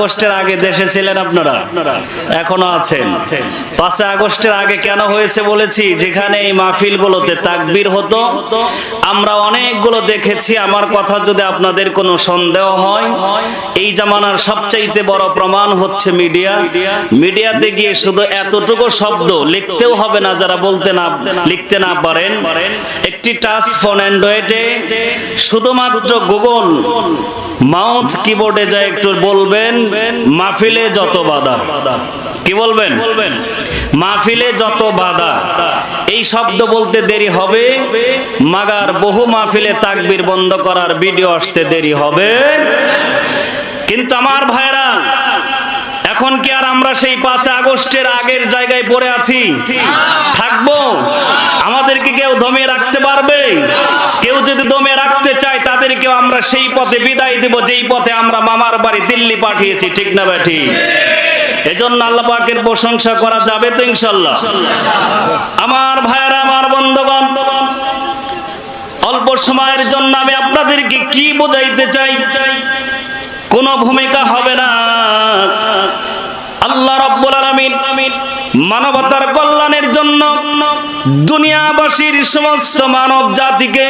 আগস্টের আগে দেশে ছিলেন আপনারা? এখনও আছেন। পাঁচই আগস্টের আগে কেন হয়েছে বলেছি? যেখানে এই মাহফিলগুলোতে তাকবীর হতো, আমরা অনেকগুলো দেখেছি। আমার কথা যদি আপনাদের কোনো সন্দেহ হয়, এই জামানার সবচাইতে বড় প্রমাণ হচ্ছে মিডিয়া। মিডিয়াতে গিয়ে শুধু এতটুকু শব্দ লিখতেও হবে না, যারা বলতে না, লিখতে না পারেন। একটি টাচ ফোন অ্যান্ড্রয়েডে শুধুমাত্র গুগল মাউথ কিবোর্ডে যা একটু বলবেন মাহফিলে যত বাধা। কি বলবেন? মাহফিলে যত বাধা। এই শব্দ বলতে দেরি হবে। মাগার বহু মাহফিলে তাকবীর বন্ধ করার ভিডিও আসতে দেরি হবে। কিন্তু আমার ভাইরা এখন কি আর আমরা সেই পাঁচ আগস্টের আগের জায়গায় পড়ে আছি? থাকব? আমাদেরকে কেউ দমে রাখতে পারবে? কেউ যদি দমে রাখতে চায় তাদেরকেও আমরা সেই পথে বিদায় দেব, যেই পথে আমরা মামার বাড়ি দিল্লি পাঠিয়েছি, ঠিক না ব্যাঠি এজন্য আল্লাহ পাকের প্রশংসা করা যাবে তো ইনশাল্লাহ। আমার ভাইয়েরা, আমার বন্ধুগণ, অল্প সময়ের জন্য আমি আপনাদেরকে কি বোঝাইতে চাই? কোনো ভূমিকা হবে না। আল্লাহ রব্বুল আলামিন মানবতার কল্যাণের জন্য দুনিয়াবাসীর সমস্ত মানব জাতিকে,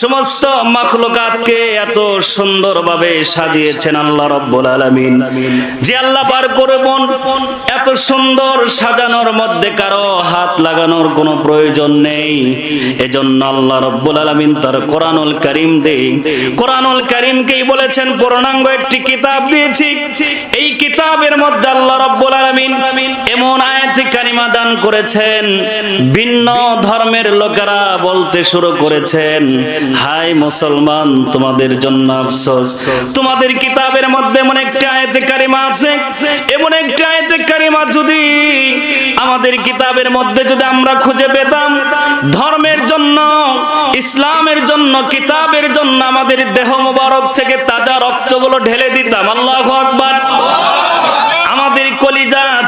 সমস্ত মাখলুকাতকে এত সুন্দরভাবে সাজিয়েছেন আল্লাহ রব্বুল আলামিন। যে আল্লাহ পার করে বোন, এত সুন্দর সাজানোর মধ্যে কারও হাত লাগানোর কোনো প্রয়োজন নেই। এজন্য আল্লাহ রব্বুল আলামিন তার কোরআনুল কারীম দেই কোরআনুল কারীমকেই বলেছেন, পূর্ণাঙ্গ একটি কিতাব দিয়েছি। এই কিতাবের মধ্যে আল্লাহ রব্বুল আলামিন এমন আয়াত কারিমা দান করেছেন ভিন্ন ধর্মের লোকেরা বলতে শুরু করেছেন, হাই মুসলমান, তোমাদের জন্য আফসোস। তোমাদের কিতাবের মধ্যে এমন একটা আয়াতে কারিমা আছে, এমন একটা আয়াতে কারিমা যদি আমাদের কিতাবের মধ্যে যদি আমরা খুঁজে পেতাম, ধর্মের জন্য, ইসলামের জন্য, কিতাবের জন্য আমাদের দেহ মোবারক থেকে তাজা রক্তগুলো ঢেলে দিতাম। আল্লাহু আকবার।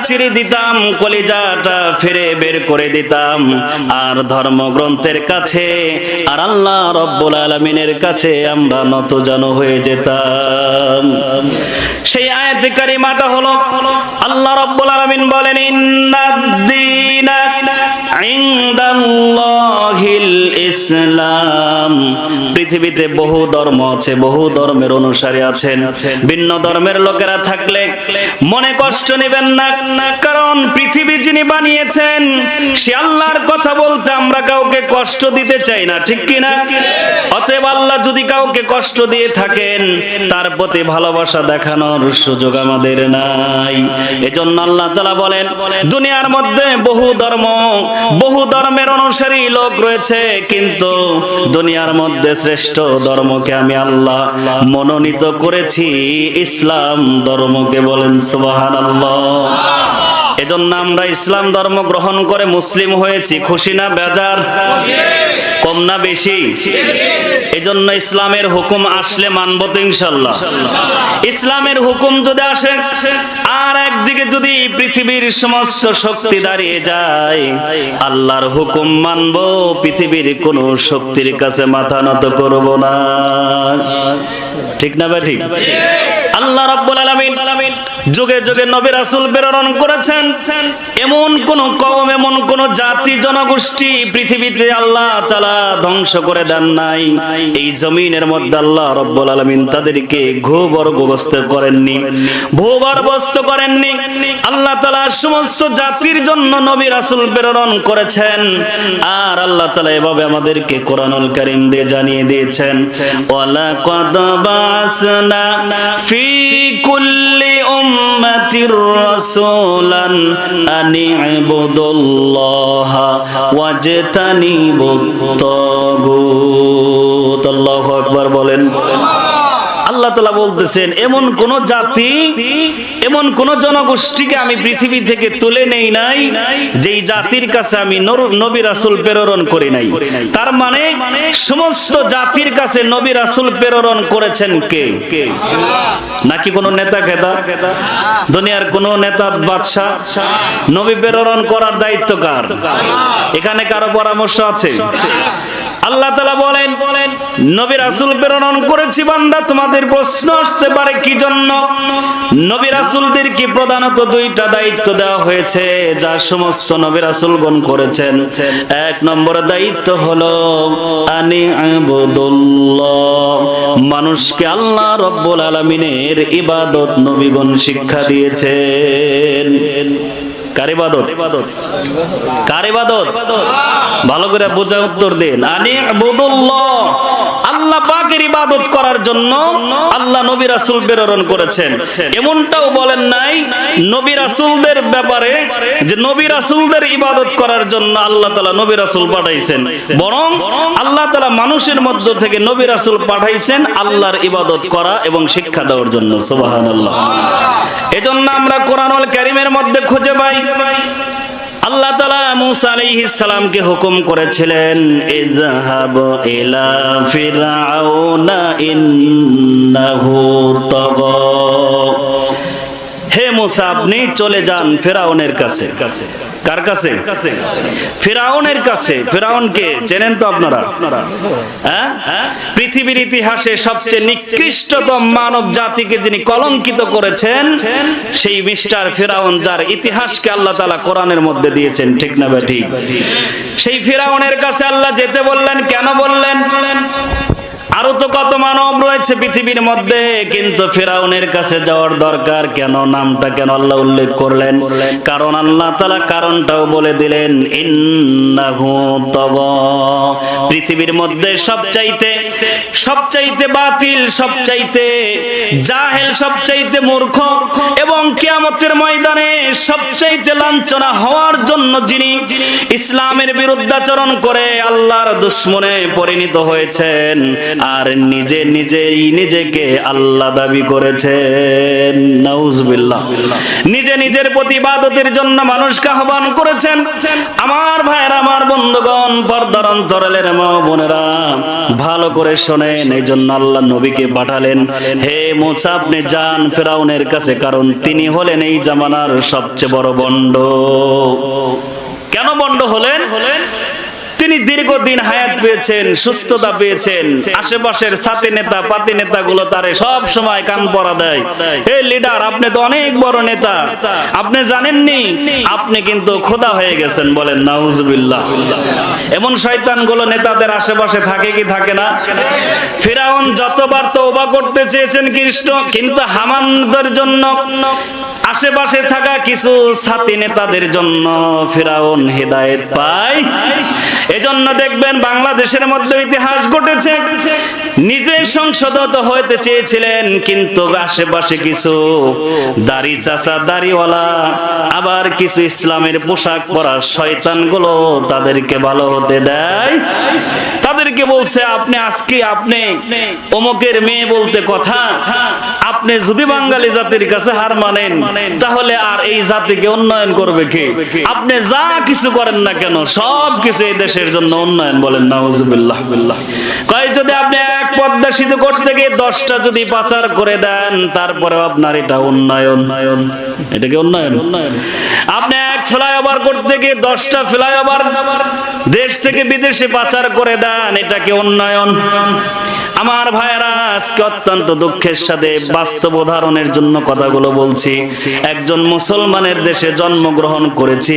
চিরে দিতাম, কলিজাটা ফিরে বের করে দিতাম। আর ধর্মগ্রন্থের কাছে আর আল্লাহ রব্বুল আলমিনের কাছে আমরা নত যেন হয়ে যেতাম। সেই আয়াত মাটা হলো, আল্লাহ রব্বুল আলমিন বলেন, ইন্নাদ্দিনা ইসলাম। পৃথিবীতে বহু ধর্ম আছে, বহু ধর্মের অনুসারী আছেন। ভিন্ন ধর্মের লোকেরা থাকলে মনে কষ্ট নেবেন না, কারণ পৃথিবী যিনি বানিয়েছেন, সে আল্লাহর কথা বলতে আমরা কাউকে কষ্ট দিতে চাই না, ঠিক কি না? অতএব আল্লাহ যদি কাউকে কষ্ট দিয়ে থাকেন, তার প্রতি ভালোবাসা দেখানোর সুযোগ আমাদের নাই। এজন্য আল্লাহ তাআলা বলেন, দুনিয়ার মধ্যে বহু ধর্ম বহু ধর্মের অনুসারী লোক রয়েছে, কিন্তু দুনিয়ার মধ্যে শ্রেষ্ঠ ধর্মকে আমি আল্লাহ মনোনীত করেছি। ইসলাম ধর্মকে বলেন সুবহানাল্লাহ। এজন্য আমরা ইসলাম ধর্ম গ্রহণ করে মুসলিম হয়েছি। খুশি না বেজার? কম না বেশি? এজন্য ইসলামের হুকুম আসলে মানব তো ইনশাল্লাহ। ইসলামের হুকুম যদি আসে আর একদিকে যদি পৃথিবীর সমস্ত শক্তি দাঁড়িয়ে যায়, আল্লাহর হুকুম মানব, পৃথিবীর কোন শক্তির কাছে মাথা নত করব না। ঠিক না ভাই ঠিক আল্লাহ রাব্বুল যুগে যুগে নবী রাসূল প্রেরণ করেছেন। এমন কোন কওম, এমন কোন জাতি, জনগোষ্ঠী পৃথিবীতে আল্লাহ তাআলা ধ্বংস করে দেন নাই। এই জমিনের মধ্যে আল্লাহ রাব্বুল আলামিন তাদেরকে ভূগর্ভস্থ করেননি ভূগর্ভস্থ করেননি। আল্লাহ তাআলা সমস্ত জাতির জন্য নবী রাসূল প্রেরণ করেছেন। আর আল্লাহ তাআলা এভাবে আমাদেরকে কোরআনুল কারীম দিয়ে জানিয়ে দিয়েছেন ওয়ালা কদ বাসনা ফি কুল্লি উম্মাতির রাসূলান আনি ইবুদুল্লাহ ওয়াজতানিবুত তাগুত আল্লাহু আকবার বলেন আল্লাহ তালা বলতেছেন, এমন কোন জাতি, এমন কোন জনগোষ্ঠীকে আমি পৃথিবী থেকে তুলে নেই নাই, যেই জাতির কাছে আমি নবী রাসুল প্রেরণ করি নাই। তার মানে সমস্ত জাতির কাছে নবী রাসুল প্রেরণ করেছেন কে? নাকি কোন নেতা খেতা? দুনিয়ার কোন নেতা বাদশাহ? নবী প্রেরণ করার দায়িত্ব কার? এখানে কারও পরামর্শ আছে? আল্লাহ তালা বলেন বলেন নবী রাসুল প্রেরণ করেছি বান্দা, তোমাদের প্রশ্ন আসতে পারে কি জন্য? নবী রাসুলদের কি প্রধানত দুইটা দায়িত্ব দেওয়া হয়েছে, যা সমস্ত নবী রাসুলগণ করেছেন। এক নম্বর দায়িত্ব হলো, আনি মানুষকে আল্লাহ রব্বুল আলমিনের ইবাদত নবীগণ শিক্ষা দিয়েছেন। কার ইবাদত? ভালো করে বোঝা উত্তর দিন। আনি আবুদুল্লাহ আল্লাহ পাকের ইবাদত করার জন্য আল্লাহ নবী রাসূল প্রেরণ করেছেন। এমনটাও বলেন নাই, নবী রাসূলদের ব্যাপারে যে নবী রাসূলদের ইবাদত করার জন্য আল্লাহ তাআলা নবী রাসূল পাঠাইছেন। বরং আল্লাহ তাআলা মানুষের মধ্য থেকে নবী রাসূল পাঠাইছেন আল্লাহর ইবাদত করা এবং শিক্ষা দেওয়ার জন্য। সুবহানাল্লাহ। এজন্য আমরা কোরআনুল কারীমের মধ্যে খুঁজে পাই। আল্লাহ তালা মুসা আলাইহিস সালামকে হুকুম করেছিলেন, ইযহাব ইলা ফিরআউনা ইন্নাহু হে মুসা, আপনি চলে যান ফেরাউনের কাছে। কার কাছে? ফেরাউনের কাছে। ফেরাউনকে চেনেন তো আপনারা? হ্যাঁ? পৃথিবীর ইতিহাসে সবচেয়ে নিকৃষ্টতম মানব জাতিকে যিনি কলঙ্কিত করেছেন, সেই মিস্টার ফেরাউন, যার ইতিহাসকে আল্লাহ তালা কোরআনের মধ্যে দিয়েছেন। ঠিক না বা ঠিক। সেই ফেরাউনের কাছে আল্লাহ যেতে বললেন, কেন বললেন? আরও তো কত মানব রয়েছে পৃথিবীর মধ্যে, কিন্তু ফেরাউনের কাছে যাওয়ার দরকার কেন নামটা কেন আল্লাহ উল্লেখ করলেন কারণ আল্লাহ তালা কারণটাও বলে দিলেন। পৃথিবীর মধ্যে সবচাইতে সবচাইতে বাতিল, সবচাইতে জাহেল, সবচাইতে মূর্খ এবং কিয়ামতের ময়দানে সবচাইতে লাঞ্ছনা হওয়ার জন্য যিনি ইসলামের বিরুদ্ধাচরণ করে আল্লাহর দুশ্মনে পরিণত হয়েছেন আর নিজে নিজেই নিজেকে আল্লাহ দাবি করেছেন। নাউজুবিল্লাহ। নিজে নিজের প্রতিবাদতের জন্য মানুষকে আহ্বান করেছেন। আমার ভাইয়ের, আমার বন্ধুগণ, পর্দার অন্তরালের মা বোনেরা, ভালো করে শোনেন এই জন্য আল্লাহ নবীকে পাঠালেন। হে মোসা, আপনি যান ফেরাউনের কাছে, কারণ তিনি হলেন এই জামানার সবচেয়ে বড় বন্ড। কেন বন্ড হলেন? তিনি দীর্ঘদিন হায়াত পেয়েছেন, সুস্থতা পেয়েছেন, আশেপাশের সাথী নেতা, পাতি নেতা গুলো তারে সব সময় কান পরা দেয়। হে লিডার, আপনি তো অনেক বড় নেতা। আপনি জানেননি? আপনি কিন্তু খোদা হয়ে গেছেন বলেন, নাউজুবিল্লাহ। এমন শয়তানগুলো নেতাদের আশেপাশে থাকে কি থাকে না? ফিরাউন যতবার তওবা করতে চেয়েছেন কৃষ্ণ, কিন্তু হামানদের জন্য আশেপাশে থাকা কিছু সাথী নেতাদের জন্য ফেরাউন হেদায়েত পায়। এজন্য দেখবেন বাংলাদেশের মধ্যে ইতিহাস ঘটেছে। নিজে সংসদত হইতে চেয়েছিলেন, কিন্তু আশেপাশে কিছু দাড়ি চাচা, দাড়িওয়ালা, আবার কিছু ইসলামের পোশাক পরা শয়তানগুলো তাদেরকে ভালো হতে দেয়। তাদেরকে বলছে, আপনি আজকে আপনি অমুকের মেয়ে বলতে কথা আপনি যদি বাঙালি জাতির কাছে হার মানেন, তাহলে আর এই জাতিকে উন্নয়ন করবে কে? আপনি যা কিছু করেন না কেন, সব কিছু এই দেশের জন্য উন্নয়ন বলেন নাউজুবিল্লাহ বিল্লাহ কয়, যদি আপনি এক পদ্মা করতে গিয়ে দশটা যদি পাচার করে দেন তারপরে আপনার এটা উন্নয়ন। এটাকে উন্নয়ন উন্নয়ন? আপনি ফ্লাইওভার করতে গিয়ে দশটা ফ্লাইওভার দেশ থেকে বিদেশে পাচার করে দেন, এটা কি উন্নয়ন? আমার ভাইয়েরা, আজকে অত্যন্ত দুঃখের সাথে বাস্তব উদাহরণের জন্য কথাগুলো বলছি। একজন মুসলমানের দেশে জন্মগ্রহণ করেছি,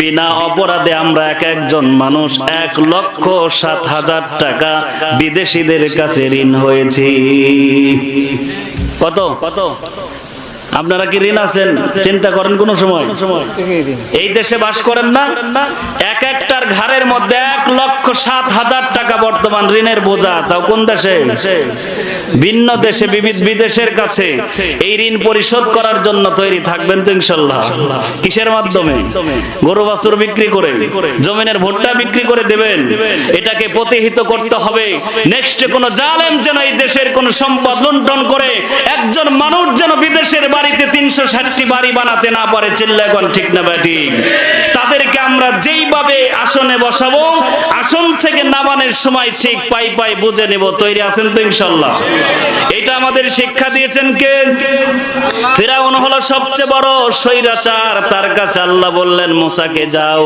বিনা অপরাধে আমরা এক একজন মানুষ এক লক্ষ সাত হাজার টাকা বিদেশিদের কাছে ঋণ হয়েছি। কত? কত আপনারা কি ঋণ আছেন? চিন্তা করেন কোন সময়। এই দেশে বাস করেন না। এক একটার ঘরের মধ্যে এক লক্ষ সাত হাজার টাকা বর্তমান ঋণের বোঝা। তাও কোন দেশে? ভিন্ন দেশে, বিবিধ বিদেশের কাছে। এই ঋণ পরিশোধ করার জন্য তৈরি থাকবেন তো ইনশাল্লাহ। কিসের মাধ্যমে? গরু, বাছুর বিক্রি করে। জমিনের ভুট্টা বিক্রি করে দেবেন। এটাকে প্রতিহিত করতে হবে। নেক্সট কোন জালেম যেন এই দেশের কোন সম্পদ লুণ্ঠন করে, একজন মানুষ যেন বিদেশের বাড়িতে তিনশো ষাটটি বাড়ি বানাতে না পারে, চিল্লাগন ঠিক না ব্যাটিক তাদেরকে আমরা যেইভাবে আসনে বসাবো, আসন থেকে নামানোর সময় ঠিক পাই পাই বুঝে নেব, তৈরি আছেন তো ইনশাল্লাহ। এটা আমাদের শিক্ষা দিয়েছেন কে? ফিরাউন হলো সবচেয়ে বড় স্বৈরাচার, তার কাছে আল্লাহ বললেন, মুসাকে যাও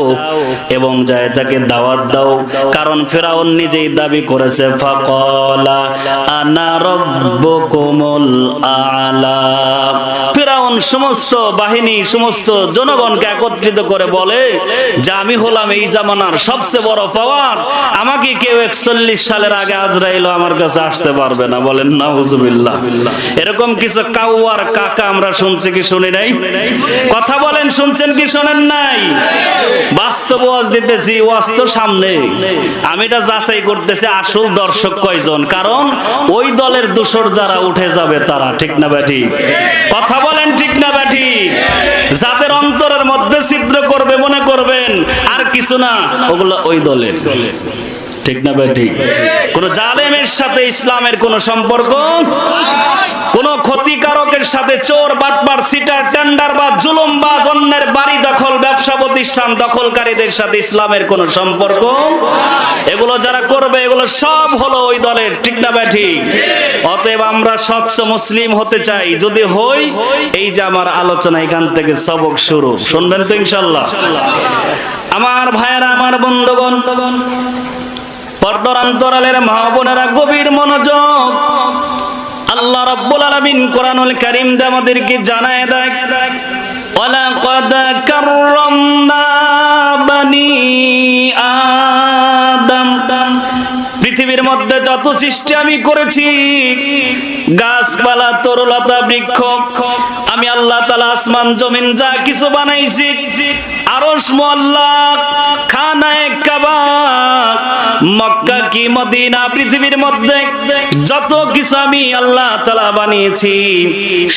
এবং যায় তাকে দাওয়াত দাও। কারণ ফেরাউন নিজেই দাবি করেছে, ফাকালা আনা রব্বুকুমুল আলা। ফেরাউন সমস্ত বাহিনী, সমস্ত জনগণকে একত্রিত করে বলে যে আমি হলাম এই জামানার সবচেয়ে বড় পাওয়ার। আমাকে কেউ একচল্লিশ সালের আগে আজরাইল আমার কাছে আসতে পারবে না। বলেন না হুজুবিল্লাহ এরকম কিছু কাউয়ার কাকা আমরা শুনছি কি শুনি নাই? কথা বলেন, শুনছেন কি শোনেন নাই? বাস্তব ওয়াজ দিতেছি, ওয়াজ তো সামনে আমি এটা যাচাই করতেছি, আসল দর্শক কয়জন? কারণ ওই দলের দোষর যারা উঠে যাবে তারা, ঠিক না ব্যাটি? কথা বলেন ঠিক না ব্যাটি? যাদের অন্তরের মধ্যে ছিদ্র করবে, মনে করবেন, আর কিছু না, ওগুলো ওই দলের। ঠিক না ভাই, ঠিক। কোন জালেমের সাথে ইসলামের কোন সম্পর্ক? কোন ক্ষতিকারকের সাথে চোর বাটবার সিটার, টেন্ডার বা জুলুম বা অন্যের বাড়ি দখল, ব্যবসা প্রতিষ্ঠান দখলকারীদের সাথে ইসলামের কোন সম্পর্ক? এগুলো যারা করবে, এগুলো সব হলো ওই দলের, ঠিক না ভাই, ঠিক? অতএব আমরা স্বচ্ছ মুসলিম হতে চাই। যদি হই, এই যে আমার আলোচনা, এখান থেকে সবক শুরু। শুনবেন তো ইনশাল্লাহ। আমার ভাইয়েরা, আমার বন্ধুগণ পর্দার অন্তরালের মা বোনেরা গভীর মনোযোগ। আল্লাহ রাব্বুল আলামিন কোরআনুল কারীম দিয়ে আমাদেরকে জানায় দেয় ওয়ালাকাদ কাররামনা বানি আদম। পৃথিবীর মধ্যে যত সৃষ্টি আমি করেছি, গাছপালা, তরুলতা, বৃক্ষ, আমি আল্লাহ তালা আসমান, জমিন যা কিছু বানাইছি আরশ মোল্লা খানায় কাবা মক্কা কি মদিনা, পৃথিবীর মধ্যে যত কিছু আমি আল্লাহ তালা বানিয়েছি,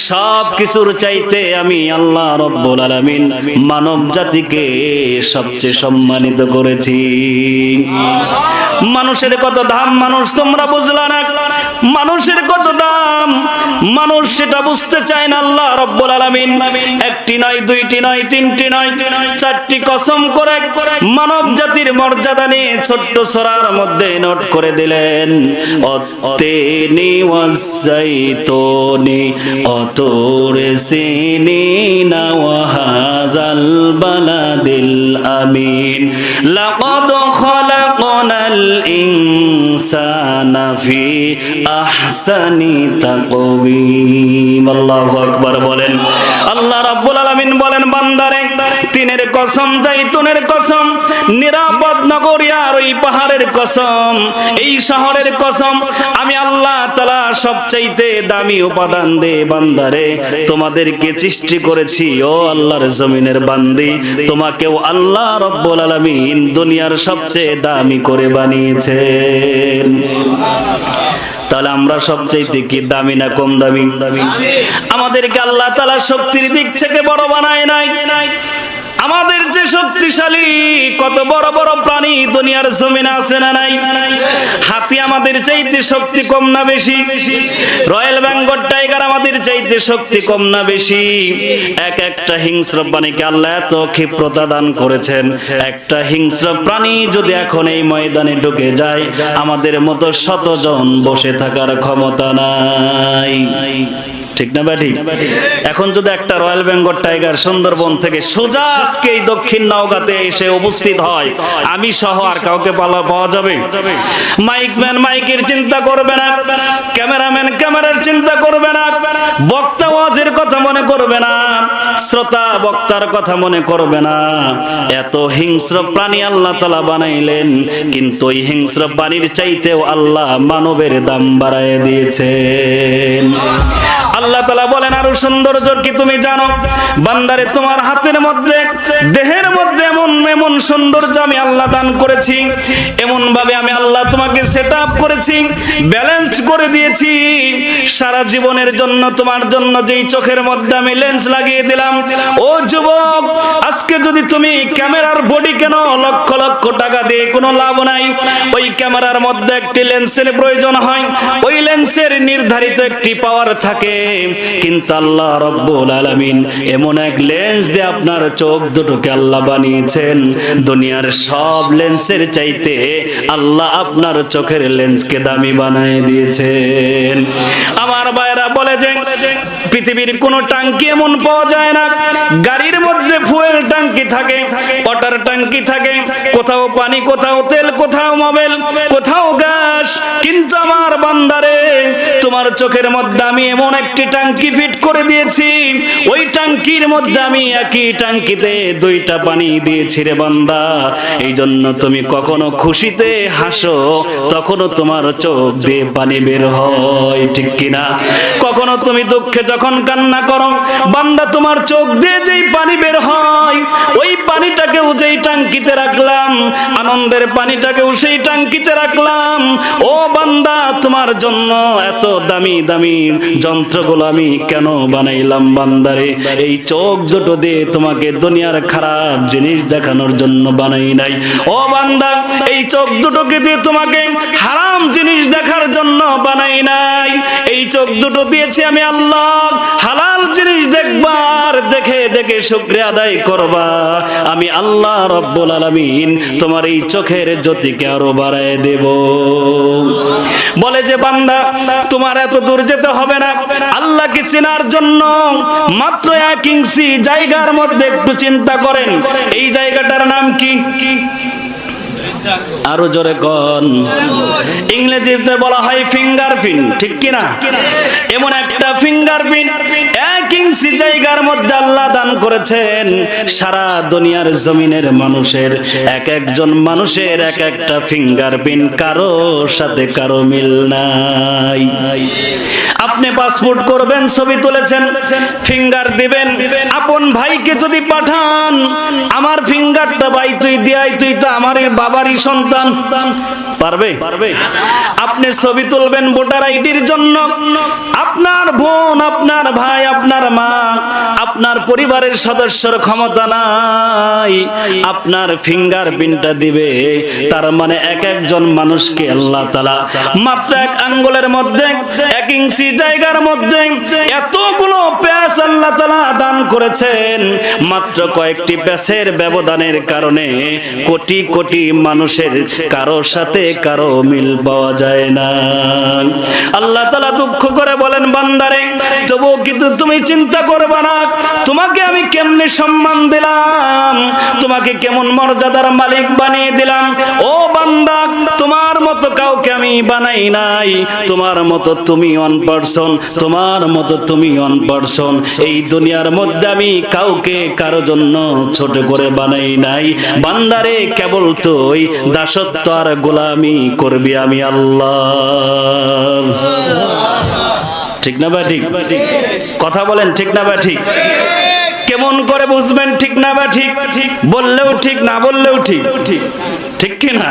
সব কিছুর চাইতে আমি আল্লাহ রব্বুল আলামিন মানব জাতিকে সবচেয়ে সম্মানিত করেছি। মানুষের কত দাম মানুষ তোমরা বুঝলা না? মানুষের কত দাম মানুষ সেটা বুঝতে চায় না আল্লাহ রব্বুল আলামিন। একটি নয়, দুইটি নয়, তিনটি নয়, চারটি কসম করে মানব জাতির মর্যাদা নিয়ে ছোট্ট সরার মধ্যে নোট করে দিলেন অতেনি অতরে সিনিনা ওয়াহাজাল বালাদিল আমিন, লাকাদ খলাকনাল ইনসানা। বলেন। আল্লাহ রাব্বুল আলামিন বলেন, বান্দারে, তিনের কসম, জাইতুনের কসম, নিরাপদ নগরিয়ার ওই পাহাড়ের কসম, এই শহরের কসম, আমি আল্লাহ সবচাইতে দামি উপাদান দে বান্দারে, তোমাদেরকে সৃষ্টি করেছি, ও আল্লাহর জমিনের বান্দি। তোমাকেও আল্লাহ রব্বুল আলামিন দুনিয়ার সবচেয়ে দামি করে বানিয়েছেন। তাহলে আমরা সবচেয়ে কি দামি না কম দামি? আমাদেরকে আল্লাহ তালা শক্তির দিক থেকে বড় বানায় নাই। আমাদের যে শক্তিশালী, কত বড় বড় প্রাণী দুনিয়ার জমিনে আছে না নাই? হাতি আমাদের চাইতে শক্তি কম না বেশি? রয়্যাল বেঙ্গল টাইগার আমাদের চাইতে শক্তি কম না বেশি? এক একটা হিংস্র প্রাণীকে আল্লাহ এত ক্ষিপ্রতা দান করেছেন। একটা হিংস্র প্রাণী যদি এখন এই ময়দানে ঢুকে যায়, আমাদের মতো শতজন বসে থাকার ক্ষমতা নাই। ঠিক না ব্যাটি? এখন যদি একটা রয়্যাল বেঙ্গল টাইগার সুন্দরবন থেকে সোজা আজকে এই দক্ষিণ নওগাঁতে এসে উপস্থিত হয়, আমি সহ আর কাউকে পালা পাওয়া যাবে? মাইকম্যান মাইকের চিন্তা করবে না, ক্যামেরাম্যান ক্যামেরার চিন্তা করবে না, বক্তা ওয়াজের কথা মনে করবে না, শ্রোতা বক্তার কথা মনে করবে না। এত হিংস্র প্রাণী আল্লাহ তালা বানাইলেন, কিন্তু ওই হিংস্র প্রাণীর চাইতেও আল্লাহ মানবের দাম বাড়ায় দিয়েছেন। আল্লাহ তালা বলেন আরও সৌন্দর্য কি তুমি জানো? বান্দারে তোমার হাতের মধ্যে দেহের মধ্যে এমন এমন সৌন্দর্য আমি আল্লাহ দান করেছি। এমন ভাবে আমি আল্লাহ তোমাকে সেট আপ করেছি ব্যালেন্স করে দিয়েছি। সারা জীবনের জন্য, তোমার জন্য যেই চোখের মধ্যে আমি লেন্স লাগিয়ে দিলাম, ও যুবক, আজকে যদি তুমি ক্যামেরার বডি কেন লক্ষ লক্ষ টাকা দিয়ে কোনো লাভ নাই? ওই ক্যামেরার মধ্যে একটি লেন্সের প্রয়োজন হয়। ওই লেন্সের নির্ধারিত একটি পাওয়ার থাকে। কিন্তু আল্লাহ রব্বুল আলামিন এমন এক লেন্স দিয়ে আপনার চোখ দুটোকে আল্লাহ বানিয়েছে। করেছেন দুনিয়ার সব লেন্সের চাইতে আল্লাহ আপনার চোখের লেন্সকে দামি বানায় দিয়েছেন। আমার ভাইরা বলে যে পৃথিবীর কোন টাঙ্কি এমন পাওয়া যায় না। গাড়ির মধ্যে ফুয়েল টাঙ্কি থাকে ওয়াটার টাঙ্কি থাকে, কোথাও পানি, কোথাও তেল, কোথাও মোবাইল কোথাও গ্যাস। কিন্তু আমার বান্দারে তোমার চোখের মধ্যে আমি এমন একটি টাঙ্কি ফিট করে দিয়েছি। ওই টাঙ্কির মধ্যে আমি একই টাঙ্কিতে দুইটা পানি দিয়েছি রে বান্দা। এই জন্য তুমি কখনো খুশিতে হাসো, তখনও তোমার চোখ দিয়ে পানি বের হয়, ঠিক কিনা? কখনো তুমি দুঃখে যখন কান্না করো, বান্দা তোমার চোখ দিয়ে যেই পানি বের হয়, ওই পানিটাকেও যেই টাঙ্কিতে রাখলাম, আনন্দের পানিটাকেও সেই টাঙ্কিতে রাখলাম। ও বান্দা, তোমার জন্য এত দামি দামি যন্ত্রগুলো আমি কেন বানাইলাম বান্দারে? এই চোখ দুটো দিয়ে তোমাকে দুনিয়ার খারাপ জিনিস দেখানোর জন্য বানাই নাই। ও বান্দা, এই চোখ দুটোকে দিয়ে তোমাকে হারাম জিনিস দেখার জন্য বানাই নাই। এই চোখ দুটো দিয়েছি আমি আল্লাহ, হালাল জিনিস দেখে দেখে শুক্রিয়া আদায় করবা। আমি আল্লাহ রব্বুল আলামিন তোমার এই চোখের জ্যোতিকে আরও বাড়ায় দেব। বলে যে বান্দা, তোমার এত দূর যেতে হবে না। আল্লাহকে চেনার জন্য মাত্র এক ইঞ্চি জায়গার মধ্যে একটু চিন্তা করেন। এই জায়গাটার নাম কি? আরও জোরে কন। ইংরেজিতে বলা হয় ফিঙ্গারপ্রিন্ট, ঠিক কি না এমন একটা ফিঙ্গারপ্রিন্ট, এক ইঞ্চি জায়গার মধ্যে আল্লাহ দান করেছেন। সারা দুনিয়ার জমিনের মানুষের, এক একজন মানুষের এক একটা ফিঙ্গারপ্রিন্ট, কারও সাথে কারও মিল নাই। আপনি পাসপোর্ট করবেন, ছবি তুলেছেন, ফিঙ্গার দিবেন। আপন ভাইকে যদি পাঠান, আমার ফিঙ্গারটা ভাই, তুই দিয়াই, তুই তো আমারই বাবারই সন্তান পারবে? পারবে। আপনি ছবি তুলবেন ভোটার আইডির জন্য। আপনার বোন আপনার ভাই আপনার মা আপনার পরিবারের সদস্যর ক্ষমতা নাই। আপনার ফিঙ্গার প্রিন্টটা দিবে। তার মানে এক একজন মানুষকে আল্লাহ তালা মাত্র এক আঙ্গুলের মধ্যে এক ইঞ্চি জায়গার মধ্যে এতগুলো প্যাস আল্লাহ তালা দান করেছেন, মাত্র কয়েকটি প্যাসের ব্যবধানের কারণে কোটি কোটি মানুষের কারোর সাথে কারও মিল পাওয়া যায় না। আল্লাহ তালা দুঃখ করে বলেন, বান্দারে কিন্তু তুমি চিন্তা করবে না, তোমাকে আমি কেমনে সম্মান দিলাম, তোমাকে কেমন মর্যাদার মালিক বানিয়ে দিলাম। ও বান্দা, তোমার মতো কাউকে আমি বানাই নাই, তোমার মতো তুমি অন পারসন তোমার মতো তুমি অন পারসন এই দুনিয়ার মধ্যে আমি কাউকে কারও জন্য ছোট করে বানাই নাই। বান্দারে, কেবল তুই, দাসত্ব আর গোলামি করবি আমি আল্লাহ। ঠিক না বা ঠিক? কথা বলেন, ঠিক না বা ঠিক? কেমন করে বুঝবেন ঠিক না বা ঠিক? বললেও ঠিক, না বললেও ঠিক ঠিক? কি না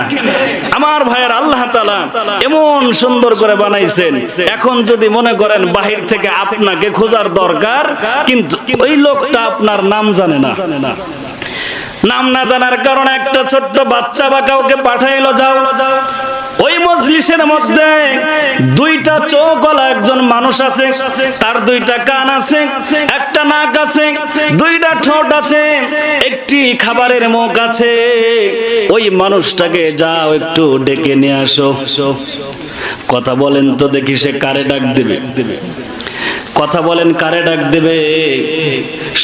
আমার ভাইয়ের আল্লাহ তালা এমন সুন্দর করে বানাইছেন। এখন যদি মনে করেন বাহির থেকে আপনাকে খোঁজার দরকার, কিন্তু ওই লোকটা আপনার নাম জানে না। নাম না জানার কারণে একটা ছোট্ট বাচ্চা বা কাউকে পাঠাইলো, যাও। ওই মজলিসের মধ্যে দুইটা চোখওয়ালা একজন মানুষ আছে, তার দুইটা কান আছে, একটা নাক আছে, দুইটা ঠোঁট আছে, একটি খাবারের মুখ আছে। ওই মানুষটাকে যাও একটু ডেকে নিয়ে আসো। কথা বলেন তো দেখি সে কারে ডাক দেবে। কথা বলেন কারে ডাক দেবে।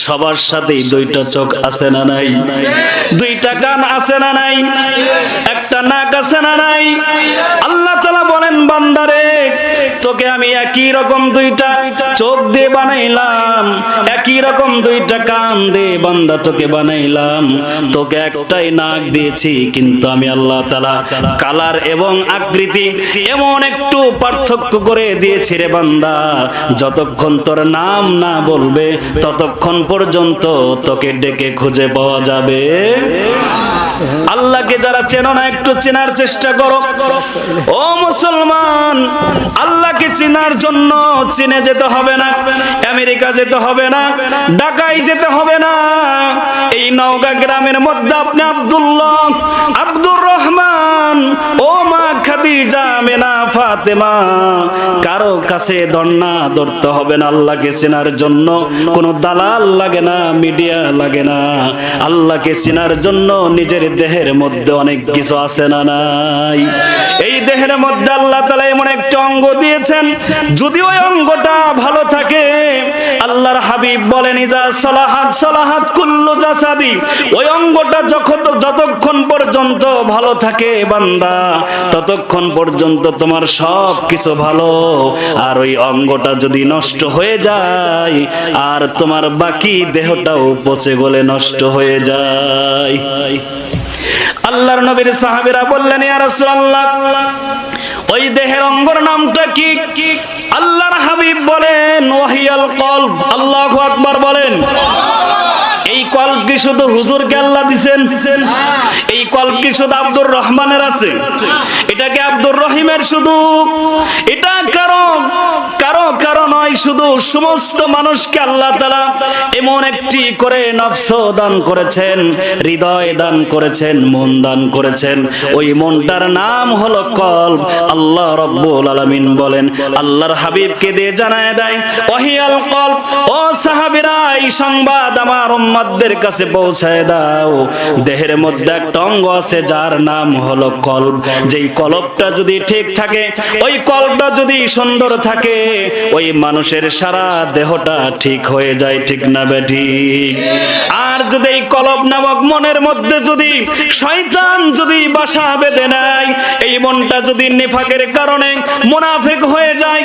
সবার সাথেই দুইটা চোখ আছে না নাই? দুইটা কান আছে না নাই? আল্লাহ বলেন তোকে আমি একই রকম দুইটা চোখ দিয়ে বানাইলাম, একই রকম দুইটা বান্দা তোকে বানাইলাম। তোকে নাক দিয়েছি, কিন্তু আমি আল্লাহ তালা কালার এবং আকৃতি এমন একটু পার্থক্য করে দিয়েছি রে বান্দা। যতক্ষণ তোর নাম না বলবে, ততক্ষণ পর্যন্ত তোকে ডেকে খুঁজে পাওয়া যাবে। আল্লাহকে যারা চেনো না, একটু চেনার চেষ্টা করো। ও মুসলমান, আল্লাহকে চেনার জন্য চিনে যেতে হবে না, আমেরিকা যেতে হবে না, ঢাকায় যেতে হবে না। এই নওগাঁ গ্রামের মধ্যে আপনি আব্দুল্লাহ, আব্দুর রহমান ও মা খাদিজা, মেনা, ফাতেমা, কারও কাছে ধরতে হবে না আল্লাহকে চেনার জন্য। কোনো দালাল লাগে না, মিডিয়া লাগে না। আল্লাহকে চেনার জন্য নিজের দেহের মধ্যে অনেক কিছু আছে না নাই? এই দেহের মধ্যে আল্লাহ তালা এমন একটা অঙ্গ দিয়েছেন যদি ওই অঙ্গটা ভালো থাকে আল্লাহর হাবিব বলেন, ইজা সলাহাত সলাহাত কুল্লু জাসাদি। ওই অঙ্গটা যখন যতক্ষণ পর্যন্ত ভালো থাকে বান্দা, ততক্ষণ পর্যন্ত তোমার সব কিছু ভালো। আর ওই অঙ্গটা যদি নষ্ট হয়ে যায়, আর তোমার বাকি দেহটাও পচে গলে নষ্ট হয়ে যায়। আল্লাহর নবীর সাহাবীরা বললেন, ইয়া রাসূলুল্লাহ ওই দেহের অঙ্গর নামটা কি? আল্লাহর হাবিব বলেন, ওয়াহিয়াল কলব। আল্লাহু আকবার বলেন। এই কল্প কি শুধু হুজুরকে আল্লাহ দিছেন? এই কল্প কি শুধু আব্দুর রহমানের আছে? এটা কি আব্দুর রহিমের শুধু? এটা কারও কারও কারও নয় শুধু সমস্ত মানুষকে আল্লাহ তাআলা এমন একটি করে নফস দান করেছেন, হৃদয় দান করেছেন দান করেছেন। ওই মনটার নাম হলো কল্প আল্লাহ রব্বুল আলামিন বলেন, আল্লাহর হাবিবকে দিয়ে জানায় দেয়, ওহিয়াল কল্প ও সাহাবীরা, এই সংবাদ কাছে পৌঁছায় দাও। দেহের মধ্যে একটা অঙ্গ আছে যার নাম হলো কল্প যেই কলবটা যদি ঠিক থাকে, ওই কল্পটা যদি সুন্দর থাকে ওই মানুষের সারা দেহটা ঠিক হয়ে যায়, ঠিক না বেঠি? আর যদি এই কলব নামক মনের মধ্যে যদি শয়তান যদি বাসা বেঁধে নেয়, এই মনটা যদি নিফাকের কারণে মোনাফেক হয়ে যায়,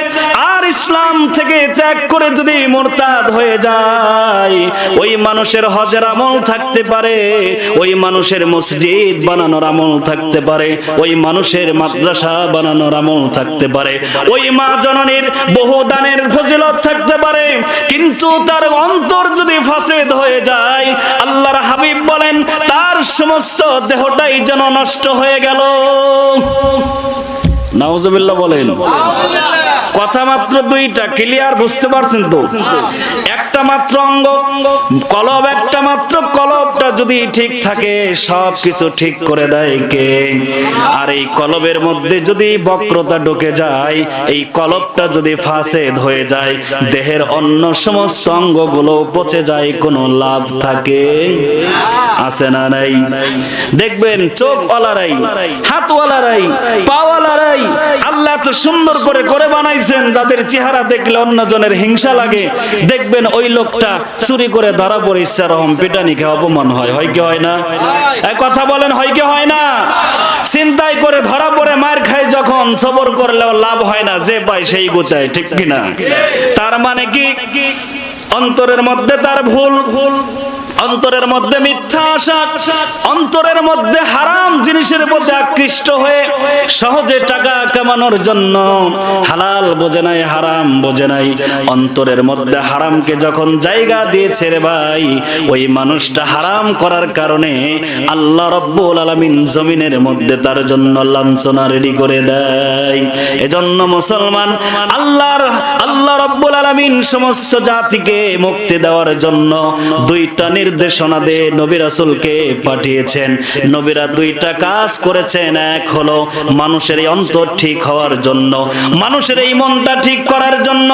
আর ইসলাম থেকে ত্যাগ করে যদি মোরতাদ হয়ে যায়, ওই মানুষের হজের আমল থাকতে পারে, ওই মানুষের মসজিদ বানানোর আমল থাকতে পারে, ওই মানুষের মাদ্রাসা বানানোর আমল থাকতে পারে, ওই মা জননীর বহু দানের ফজিলত থাকতে পারে, কিন্তু তার অন্তর যদি ফাসেদ হয়ে যায়, আল্লাহর হাবিব বলেন, তার সমস্ত দেহটাই যেন নষ্ট হয়ে গেল। নাউজুবিল্লাহ বলেন। কথা মাত্র দুইটা ক্লিয়ার বুঝতে পারছেন তো। একটা মাত্র অঙ্গ কলব একটা মাত্র যদি ঠিক থাকে, সব কিছু ঠিক করে দেয় কে? আর এই কলবের মধ্যে যদি বক্রতা ঢুকে যায়, এই কলবটা যদি ফাসেদ হয়ে যায়, দেহের অন্য সমস্ত অঙ্গগুলো পচে যায়, কোনো লাভ থাকে? আছে না নাই? দেখবেন চোখওয়ালারাই হাতওয়ালারাই পাওয়ালারাই আল্লাহ তো সুন্দর করে করে বানাইছেন, যাদের চেহারা দেখলে অন্যজনের হিংসা লাগে। দেখবেন ওই লোকটা চুরি করে ধরা পড়ে, ইচ্ছা রহম, পিটানিকে অপমান হয়। হয় কি হয় না? কথা বলেন হয় কি হয় না? চিন্তাই করে ধরা পড়ে, মার খায় যখন সবর করলেও লাভ হয় না, যে পায় সেই গোতায়, ঠিক কিনা? তার মানে কি? অন্তরের মধ্যে তার ভুল ভুল। অন্তরের মধ্যে মিথ্যা আশা, অন্তরের মধ্যে হারাম জিনিসের মধ্যে আকৃষ্ট হয়ে সহজে টাকা কামানোর জন্য হালাল বোঝে নাই, হারাম বোঝে নাই। অন্তরের মধ্যে হারামকে যখন জায়গা দিয়েছে রে ভাই, ওই মানুষটা হারাম করার কারণে আল্লাহ রব্বুল আলামিন জমিনের মধ্যে তার জন্য লাঞ্ছনা রেডি করে দেয়। এজন্য মুসলমান আল্লাহর, আল্লাহ রব্বুল আলামিন সমস্ত জাতিকে মুক্তি দেওয়ার জন্য দুইটা নির্দেশনা দিয়ে নবী রাসূলকে পাঠিয়েছেন। নবীরা দুইটা কাজ করেছেন। এক হলো মানুষের অন্তর ঠিক হওয়ার জন্য, মানুষের এই মনটা ঠিক করার জন্য,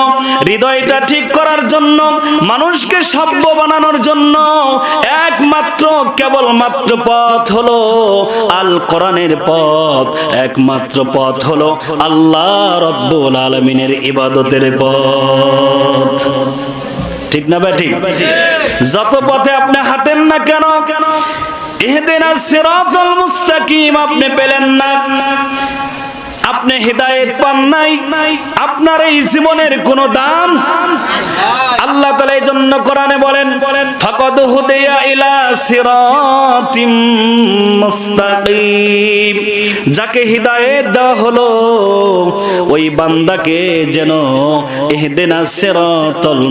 হৃদয়টা ঠিক করার জন্য, মানুষকে সভ্য বানানোর জন্য। একমাত্র, কেবলমাত্র পথ হলো আল কোরআনের পথ। একমাত্র পথ হলো আল্লাহ রব্বুল আলমিনের ইবাদতের পথ। ঠিক না ভাই, ঠিক? যত পথে আপনি হাঁটেন না কেন ইহদিনা সিরাতাল মুস্তাকিম আপনি পেলেন না। আপনি হেদায়েত পান নাই, আপনার এই জীবনের কোনো দাম আল্লাহ তাআলা এই জন্য কোরআনে বলেন, ফাকাদ হুদিয়া ইলা সিরাতিম মুস্তাকিম। যাকে হিদায়াত দেওয়া হলো, ওই বান্দাকে যেন ইহদিনা সিরাতাল